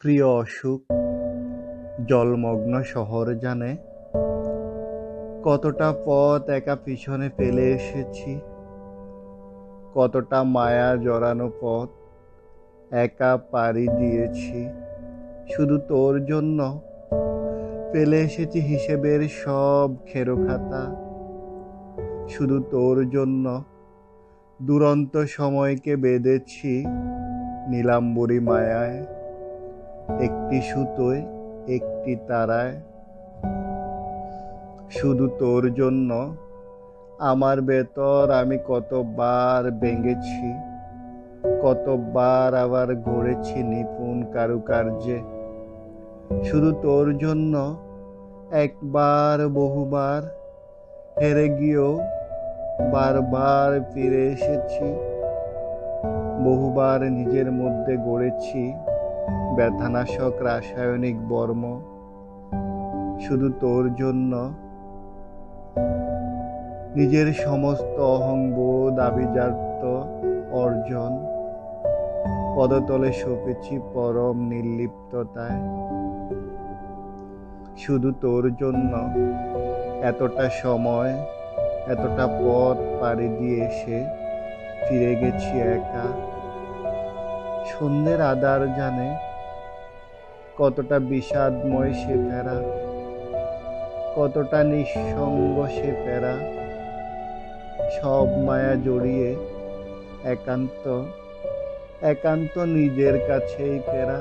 প্রিয় অসুখ, জলমগ্ন শহর জানে। কতটা পথ একা পিছনে ফেলে এসেছি। কতটা মায়া জড়ানো পথ একা পাড়ি দিয়েছি। শুধু তোর জন্য ফেলে এসেছি হিসেবের সব খেরোখাতা। শুধু তোর জন্য দুরন্ত সময়কে বেঁধেছি নীলাম্বরী মায়ায়। একটি সুতোয়, একটি তারায়। শুধু তোর জন্য, আমার বেতর আমি কতবার ভেঙেছি, কতবার আবার গড়েছি নিপুণ কারুকার্যে। শুধু তোর জন্য, একবার, বহুবার হেরে গিয়েও বারবার ফিরে এসেছি, বহুবার নিজের মধ্যে গড়েছি ব্যথানাশক, রাসায়নিক বর্ম। শুধু তোর জন্য। নিজের সমস্ত অহংবোধ, আভিজাত্য অর্জন। পদতলে সপেছি পরম নির্লিপ্ততায়। শুধু তোর জন্য। এতটা সময়, এতটা পথ পাড়ি দিয়ে এসে ফিরে গেছি একা। সন্ধ্যের আদার জানে কতটা বিষাদময় সে ফেরা কতটা নিঃসঙ্গ সে ফেরা সব মায়া জড়িয়ে একান্ত একান্ত নিজের কাছেই ফেরা